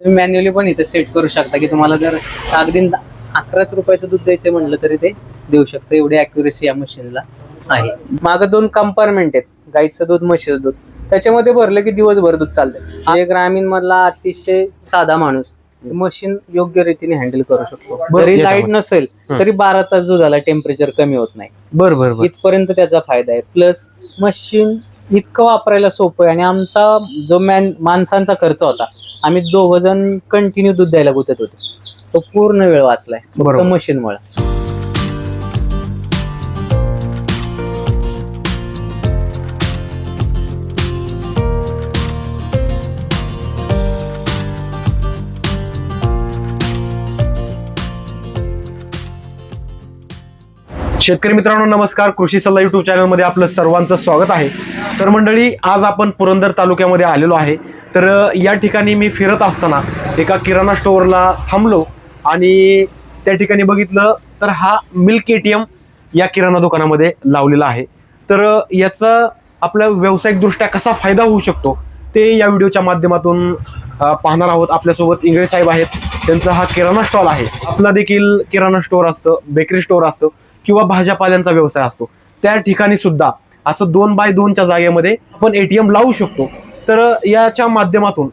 तुम्ही मॅन्युअली पण इथे सेट करू शकता की तुम्हाला जर अगदी अकराच रुपयाचं दूध द्यायचं म्हणलं तरी ते देऊ शकतं. एवढी अॅक्युरेसी या मशीनला आहे. मागं दोन कंपार्टमेंट आहेत. गाईचं दूध म्हशीचं दूध. त्याच्यामध्ये भरलं की दिवसभर दूध चालतं ग्रामीण मधला अतिशय साधा माणूस मशीन योग्य रीतीने हँडल करू शकतो. जरी लाइट. नसेल. तरी बारा तास दुधाला टेम्परेचर कमी होत नाही. बर बर बर. इथपर्यंत त्याचा फायदा आहे. प्लस मशीन इतकं वापरायला सोपं आहे आणि आमचा जो मॅन माणसांचा खर्च होता आम्ही दोघ जण कंटिन्यू दूध द्यायला गुतत होतो. तो पूर्ण वेळ वाचलाय. फक्त बरोबर. मशीनमुळे शेतकरी मित्रांनो नमस्कार. कृषी सल्ला युट्यूब चॅनलमध्ये आपलं सर्वांचं स्वागत आहे. तर मंडळी आज आपण पुरंदर तालुक्यामध्ये आलेलो आहे. तर या ठिकाणी मी फिरत असताना एका किराणा स्टोअरला थांबलो आणि त्या ठिकाणी बघितलं तर हा मिल्क एटीएम या किराणा दुकानामध्ये लावलेला आहे. तर याचा आपल्या व्यावसायिकदृष्ट्या कसा फायदा होऊ शकतो ते या व्हिडिओच्या माध्यमातून पाहणार आहोत. आपल्यासोबत इंगळे साहेब आहेत. त्यांचा हा किराणा स्टॉल आहे. आपला देखील किराणा स्टोअर असतं बेकरी स्टोअर असतं किंवा भाज्यापाल्यांचा व्यवसाय असतो. त्या ठिकाणी सुद्धा असं दोन बाय दोनच्या जागेमध्ये आपण एटीएम लावू शकतो. तर याच्या माध्यमातून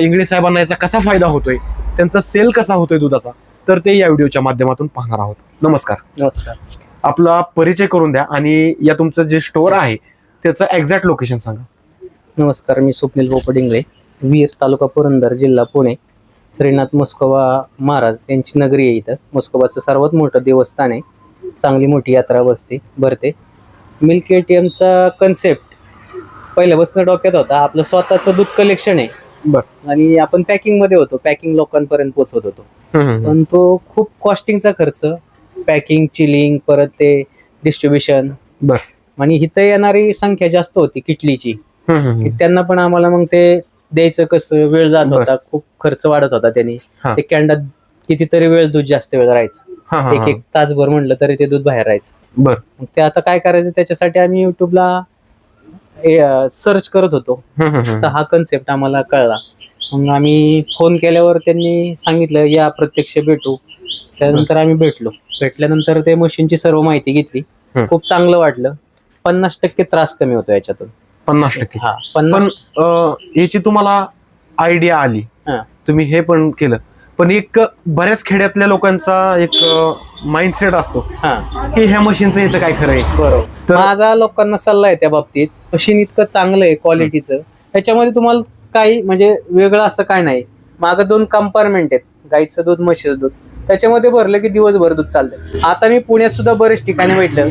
इंगळे साहेबांना याचा कसा फायदा होतोय त्यांचा सेल कसा होतोय दुधाचा तर ते या व्हिडिओच्या माध्यमातून पाहणार आहोत. नमस्कार. नमस्कार. आपला परिचय करून द्या आणि या तुमचं जे स्टोअर आहे त्याचं एक्झॅक्ट लोकेशन सांगा. नमस्कार मी स्वप्नील पोपडिंगळे वीर तालुका पुरंदर जिल्हा पुणे श्रीनाथ मस्कोबा महाराज यांची नगरी आहे इथं. मस्कोबाचं सर्वात मोठं देवस्थान आहे. चांगली मोठी यात्रा बसते भरते. मिल्क एटीएमचा कन्सेप्ट पहिल्यापासून डोक्यात होता. आपलं स्वतःचं दूध कलेक्शन आहे. बर. आणि आपण पॅकिंगमध्ये होतो. पॅकिंग लोकांपर्यंत पोहोचवत होतो. पण तो खूप कॉस्टिंगचा खर्च. पॅकिंग चिलिंग परत ते डिस्ट्रीब्युशन बर. आणि इथं येणारी संख्या जास्त होती किटलीची. की. त्यांना पण आम्हाला मग ते द्यायचं कसं वेळ जात बर. होता. खूप खर्च वाढत होता त्यांनी. हा. ते कॅन्डात कितीतरी वेळ दूध जास्त वेळ राहायचं. एक हा. एक तासभर म्हणलं तरी ते दूध बाहेर राहायचं. बर. ते आता काय करायचं त्याच्यासाठी आम्ही युट्यूबला सर्च करत होतो. तर हा कन्सेप्ट आम्हाला कळला. मग आम्ही फोन केल्यावर त्यांनी सांगितलं या प्रत्यक्ष भेटू. त्यानंतर आम्ही भेटलो. भेटल्यानंतर ते मशीनची सर्व माहिती घेतली. खूप चांगलं वाटलं. पन्नास टक्के त्रास कमी होतो याच्यातून. पन्नास टक्के. हा पण पन्नास याची तुम्हाला आयडिया आली. तुम्ही हे पण केलं. पण एक बऱ्याच खेड्यातल्या लोकांचा एक माइंडसेट असतो. हा. की ह्या मशीनचं याचं काय खरं आहे? बरोबर. तर- माझा लोकांना सल्ला आहे त्या बाबतीत. मशीन इतकं चांगलं आहे क्वालिटीचं त्याच्यामध्ये तुम्हाला काही म्हणजे वेगळं असं काय नाही. मागं दोन कंपार्टमेंट आहेत. गाईचं दूध म्हशीचं दूध. त्याच्यामध्ये भरलं की दिवसभर दूध चालतं आता मी पुण्यात सुद्धा बरेच ठिकाणी भेटलं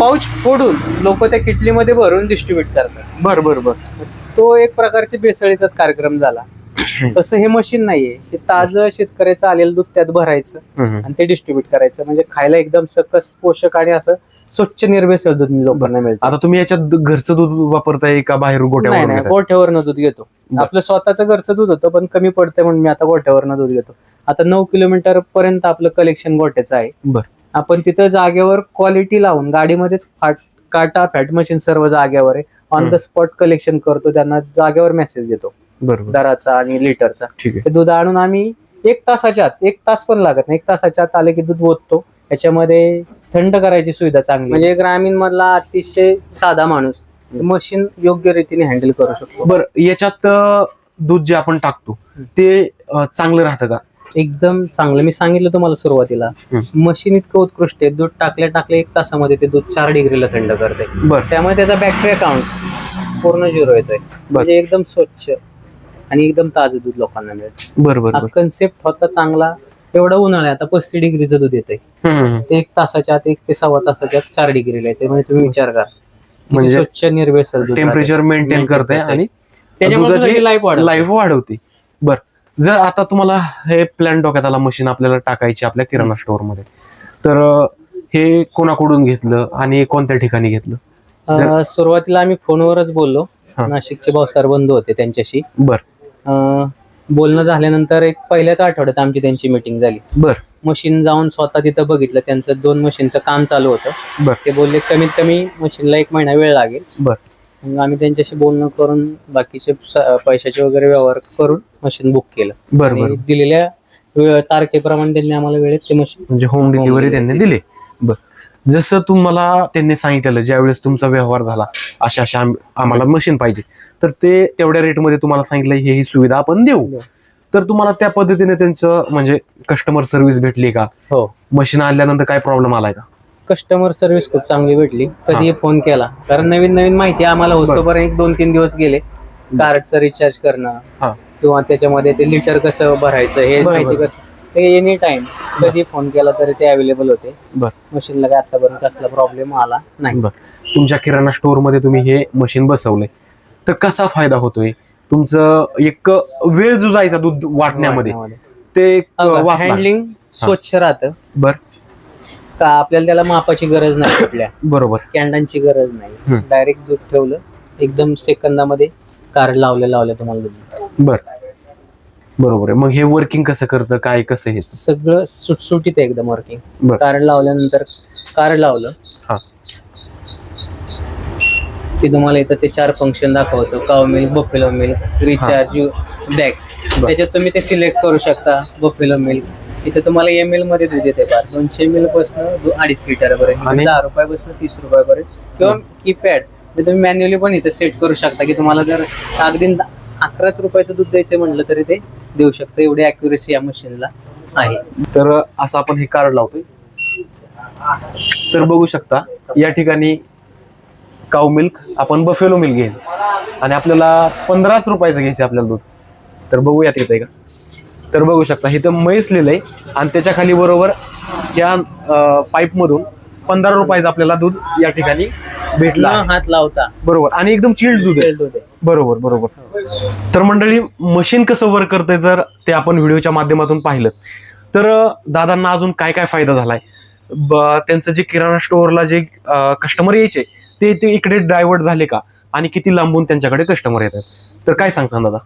पाऊच फोडून लोक त्या किटलीमध्ये भरून डिस्ट्रीब्यूट करतात. बर बर बर. तो एक प्रकारचे बेसळीचाच कार्यक्रम झाला. तसं हे मशीन नाहीये. हे ताजं शेतकऱ्याचं आलेलं दूध त्यात भरायचं. आणि ते डिस्ट्रीब्यूट करायचं. म्हणजे खायला एकदम सकस पोषक आणि असं स्वच्छ निर्भेसळ दूध लोकांना मिळतं. आता तुम्ही याच्यात घरचं दूध वापरताय का बाहेर नाही नाही. गोठ्यावरनं दूध घेतो. आपलं स्वतःचं घरचं दूध होतं पण कमी पडतंय म्हणून मी आता गोठ्यावरनं दूध घेतो. आता नऊ किलोमीटर पर्यंत आपलं कलेक्शन गोठ्याचं आहे. बर. आपण तिथं जागेवर क्वालिटी लावून गाडीमध्येच फाट काटा फॅट मशीन सर्व जागेवर आहे. On the. स्पॉट कलेक्शन करतो त्यांना जागेवर मेसेज देतो. दराचा आणि लिटरचा. ठीक आहे. ते दूध आणून आम्ही एक तासाच्या आत एक तास पण लागत नाही. एक तासाच्या आत आले की दूध ओततो. त्याच्यामध्ये थंड करायची सुविधा चांगली म्हणजे ग्रामीण मधला अतिशय साधा माणूस मशीन योग्य रीतीने हँडल करू शकतो. बर याच्यात अ, दूध जे आपण टाकतो ते अ, चांगलं राहतं का? एकदम चांगलं. मी सांगितलं तुम्हाला सुरुवातीला. हम्म. मशीन इतकं उत्कृष्ट आहे. दूध टाकल्या टाकल्या एक तासामध्ये ते दूध चार डिग्रीला थंड करते. बर. त्यामुळे त्याचा बॅक्टेरिया काउंट पूर्ण झिरो येतोय. म्हणजे एकदम स्वच्छ. आणि एकदम ताजं दूध लोकांना मिळतं बर बर हा बर कन्सेप्ट होता चांगला. एवढा उन्हाळा आता पस्तीस डिग्रीचं दूध येतंय. हम्म, हम्म. ते एक तासाच्या आत एक ते सव्वा तासाच्या आत चार डिग्रीला येते म्हणजे तुम्ही विचार करा. म्हणजे स्वच्छ निर्भेसळ दूध टेम्परेचर. मेंटेन करते. आणि त्याच्यामुळे वाढते. लाईफ वाढवते. बर जर आता तुम्हाला हे प्लॅन डोक्यात आला मशीन आपल्याला टाकायची आपल्या किराणा स्टोअरमध्ये. तर हे कोणाकडून घेतलं आणि कोणत्या ठिकाणी घेतलं? सुरुवातीला आम्ही फोनवरच बोललो. नाशिकचे भाऊसार बंधू होते त्यांच्याशी. बर. बोलणं झाल्यानंतर एक पहिल्याच आठवड्यात आमची त्यांची मीटिंग झाली. बर. मशीन जाऊन स्वतः तिथं बघितलं. त्यांचं दोन मशीनचं काम चालू होतं. बर. ते बोलले कमीत कमी मशीनला एक महिना वेळ लागेल. बर. मग आम्ही त्यांच्याशी बोलणं करून बाकीचे पैशाचे वगैरे व्यवहार करून मशीन बुक केलं. बरं बरं. दिलेल्या तारखेप्रमाणे त्यांनी आम्हाला वेळेत ते मशीन म्हणजे होम डिलिव्हरी त्यांनी दिली. बर. जसं तुम्हाला त्यांनी सांगितलेलं ज्यावेळेस तुमचा व्यवहार झाला अशा अशा आम- आम्हाला मशीन पाहिजे. तर ते तेवढ्या रेटमध्ये तुम्हाला सांगितलं हे ही सुविधा आपण देऊ. तर तुम्हाला त्या पद्धतीने त्यांचं म्हणजे कस्टमर सर्व्हिस भेटली का? हो. मशीन आणल्यानंतर काय प्रॉब्लेम आलाय का? कस्टमर सर्व्हिस खूप चांगली भेटली. कधी फोन केला. कारण नवीन नवीन माहिती आम्हाला होस्तोपर्यंत एक दोन तीन दिवस गेले. कार्डचं रिचार्ज करणं किंवा त्याच्यामध्ये ते लिटर कसं भरायचं हे. माहिती कसं एनी टाइम कधी फोन केला तरी ते अवेलेबल होते. बर. मशीनला काय आतापर्यंत कसला प्रॉब्लेम आला नाही. बर. तुमच्या किराणा स्टोअरमध्ये तुम्ही हे मशीन बसवले. तर कसा फायदा होतोय? तुमचं एक वेळ जो जायचा दूध वाटण्यामध्ये. ते. हँडलिंग स्वच्छ राहतं. बर. का आपल्याला त्याला मापाची गरज नाही कुठल्या बरोबर. कॅन्डांची गरज नाही. डायरेक्ट दूध ठेवलं एकदम सेकंदामध्ये कार्ड लावलं लावलं तुम्हाला दूध बर. बरोबर आहे. मग हे वर्किंग कसं करतं? काय कसं हे? सगळं सुटसुटीत आहे एकदम वर्किंग बर. कार्ड लावल्यानंतर कार्ड लावलं. हा. की तुम्हाला इथं ते चार फंक्शन दाखवतो. Cow milk buffalo milk recharge you back बर. त्याच्यात तुम्ही ते सिलेक्ट करू शकता बफेलो मिल्क इथे तुम्हाला एम एलमध्ये दूध येते बा दोनशे एम एलपासून अडीच लिटर पर्यंत. दहा रुपयापासून तीस रुपयापर्यंत किंवा कीपॅड ते तुम्ही मॅन्युअली पण इथे सेट करू शकता की तुम्हाला जर अगदी द- अकराच रुपयाचं दूध द्यायचं म्हटलं तरी ते देऊ शकतं एवढी अॅक्युरेसी या मशीनला आहे. तर असं आपण हे कार्ड लावतोय. तर बघू शकता या ठिकाणी काऊ मिल्क आपण बफेलो मिल्क घ्यायचं. आणि आपल्याला पंधराच रुपयाचं घ्यायचं आपल्याला दूध. तर बघूयात येत आहे का? तर बघू शकता इथं म्हैस लिहिलंय आणि त्याच्याखाली बरोबर या पाईप मधून पंधरा रुपयाचं आपल्याला दूध या ठिकाणी भेटलं. हात लावता. बरोबर आणि एकदम चिल्ड दूध आहे. बरोबर बरोबर. तर मंडळी मशीन कसं वर्क करतंय तर ते आपण व्हिडिओच्या माध्यमातून पाहिलंच. तर दादांना अजून काय काय फायदा झालाय? त्यांचं जे किराणा स्टोअरला जे कस्टमर यायचे ते ते इकडे डायव्हर्ट झाले का? आणि किती लांबून त्यांच्याकडे कस्टमर येतात? तर काय सांगसान दादा?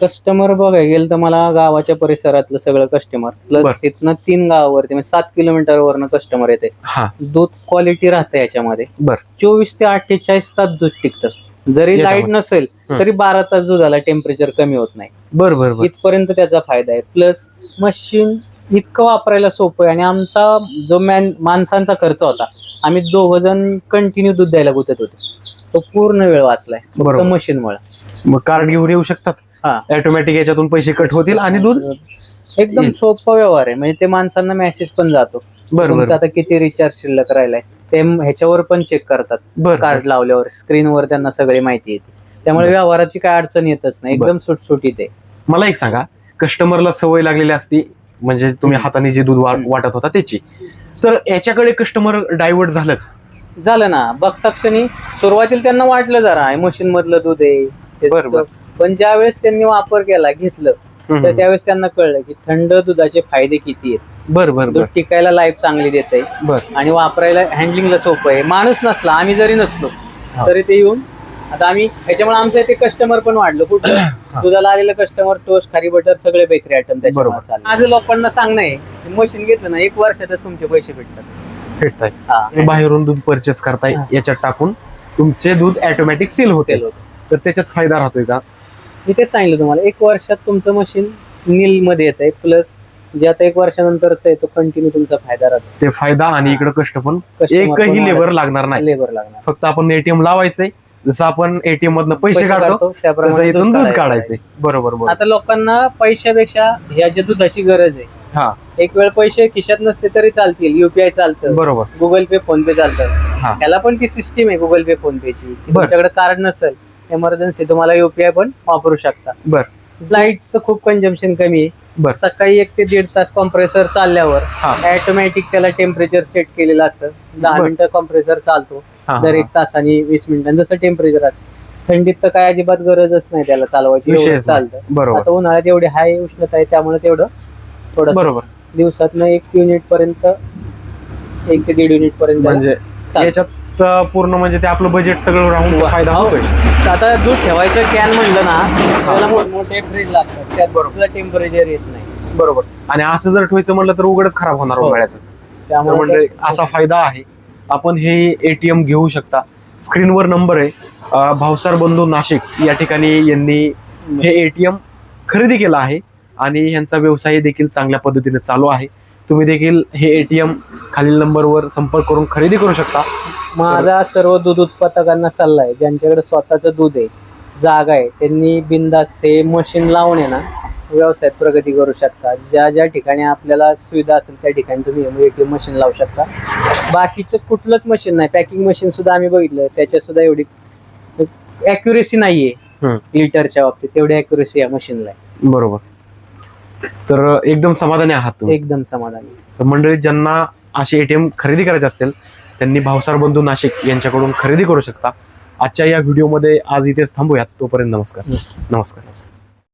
कस्टमर बघायला गेलं तर मला गावाच्या परिसरातलं सगळं कस्टमर. प्लस इथनं तीन गावावरती म्हणजे सात किलोमीटर वरनं कस्टमर येते हा. दूध क्वालिटी राहते याच्यामध्ये. बर. चोवीस ते अठ्ठेचाळीस तास दूध टिकतं. जरी लाइट याच्यामध्ये. नसेल हं. तरी बारा तास दुधाला टेम्परेचर कमी होत नाही बर बर बर इथपर्यंत त्याचा फायदा आहे प्लस मशीन इतकं वापरायला सोपं आहे आणि आमचा जो मॅन माणसांचा खर्च होता आम्ही दोघ जण कंटिन्यू दूध द्यायला गुतत होतो तो पूर्ण वेळ वाचलाय फक्त बरोबर. मशीनमुळे मग कार्ड घेऊन येऊ शकतात हा ऑटोमॅटिक याच्यातून पैसे कट होतील आणि दूध एकदम. सोपा व्यवहार आहे म्हणजे ते माणसांना मेसेज पण जातो बरं, तुमचं बरं. आता किती रिचार्ज शिल्लक राहिलाय ते ह्याच्यावर पण चेक करतात. बर कार्ड लावल्यावर स्क्रीनवर त्यांना सगळी माहिती येते. त्यामुळे बरं. व्यवहाराची काय अडचण येतच नाही. एकदम सुटसुटीत आहे. मला एक सांगा कस्टमरला सवय लागलेली असती म्हणजे तुम्ही हाताने जे दूध वा- हम्म. वाटत होता त्याची. तर याच्याकडे कस्टमर डायव्हर्ट झालं का? झालं ना. बघता क्षणी सुरुवातीला त्यांना वाटलं जरा मशीन मधलं दूध आहे. त्याचं- बरं. पण ज्यावेळेस त्यांनी वापर केला घेतलं तर. त्यावेळेस त्यांना कळलं की थंड दुधाचे फायदे किती आहेत. बर बर दूध टिकायला लाईफ चांगली देते बर. आणि वापरायला हँडलिंगला सोपं आहे. माणूस नसला आम्ही जरी नसलो हा. तरी ते येऊन आता आम्ही ह्याच्यामुळे आमचं ते कस्टमर पण वाढलं. कुठलं दुधाला आलेलं कस्टमर टोस्ट खारी बटर सगळे बेकरी आयटम त्याच्यामुळे बरोबर. माझं लोकांना सांगणं आहे मशीन घेतलं ना एक वर्षातच तुमचे पैसे भेटतात. भेटताय हा. बाहेरून दूध परचेस करताय हा. याच्यात टाकून तुमचे दूध ऑटोमॅटिक सील होते. सेल होतं. तर त्याच्यात फायदा राहतोय का? मी तेच सांगितलं तुम्हाला एक वर्षात तुमचं मशीन नील मध्ये येत आहे प्लस जे आता एक वर्षानंतर तो कंटिन्यू तुमचा फायदा राहतो. ते फायदा आणि इकडे कष्ट पण Customer एकही लेबर लागणार नाही. लेबर लागणार. फक्त आपण एटीएम लावायचंय. जसं आपण एटीएम मधनं पैसे काढतो काढतो, तसं त्याप्रमाणे इथून दूध काढायचं. काढायचे बरोबर बरोबर. आता लोकांना पैशापेक्षा ह्या ज्या दुधाची गरज आहे हा. एक वेळ पैसे खिशात नसते तरी चालतील युपीआय चालतं बरोबर. गुगल पे फोन पे चालतं. त्याला पण ती सिस्टीम आहे गुगल पे फोन पेची की बर. तुमच्याकडे कार्ड नसेल एमर्जन्सी तुम्हाला युपीआय पण वापरू शकता. बर. लाईटचं खूप कंजम्पशन कमी आहे. बर. सकाळी एक ते दीड तास कॉम्प्रेसर चालल्यावर हा. ऑटोमॅटिक त्याला टेम्परेचर सेट केलेलं असतं. दहा बर. मिनिटं कॉम्प्रेसर चालतो. हा, दर हा. एक तासाने वीस मिनिटांनी जसं टेम्परेचर असतं. थंडीत तर काय अजिबात गरजच नाही त्याला चालवायची. एवढं विषयच नाही. चालतं. बरोबर. आता उन्हाळ्यात एवढी हाय उष्णता आहे त्यामुळे तेवढं थोडं बरोबर. दिवसातनं एक युनिट पर्यंत एक ते दीड युनिट पर्यंत म्हणजे चालतं. याच्यात पूर्ण म्हणजे ते आपलं बजेट सगळं राहून फायदा हो. होतोय. आता दूध ठेवायचं कॅन म्हणलं ना त्याला मोठमोठे फ्रीज लागतात. त्यात बरोबर. टेम्परेचर येत नाही. बरोबर. आणि असं जर ठेवायचं म्हणलं तर उघडच खराब होणार हो. उन्हाळ्याचं तर त्यामुळे म्हणजे असा फायदा आहे. आपण हे एटीएम घेऊ शकता. स्क्रीनवर नंबर आहे. भावसार बंधू नाशिक या ठिकाणी यांनी हे एटीएम खरेदी केलं आहे आणि ह्यांचा व्यवसाय देखील चांगल्या पद्धतीने चालू आहे. तुम्ही देखील हे एटीएम खालील नंबरवर संपर्क करून खरेदी करू शकता. माझा सर्व दूध उत्पादकांना सल्ला आहे ज्यांच्याकडे स्वतःचं दूध आहे जागा आहे त्यांनी बिंदास ते मशीन लावून आहे ना व्यवसायात प्रगती करू शकता. ज्या ज्या ठिकाणी आपल्याला सुविधा असेल त्या ठिकाणी तुम्ही एटीएम मशीन लावू शकता. बाकीचं कुठलंच मशीन नाही. पॅकिंग मशीन सुद्धा आम्ही बघितलं त्याच्यात सुद्धा एवढी ॲक्युरेसी नाहीये. लिटरच्या बाबतीत तेवढी ॲक्युरेसी या मशीनला आहे. बरोबर. तर एकदम समाधानी आहात एकदम समाधानी. मंडळी ज्यांना असे एटीएम खरेदी करायचे असतील त्यांनी भावसार बंधू नाशिक यांच्याकडून खरेदी करू शकता. आजच्या या व्हिडिओमध्ये आज इथेच थांबूयात. तोपर्यंत नमस्कार. नमस्कार. नमस्कार.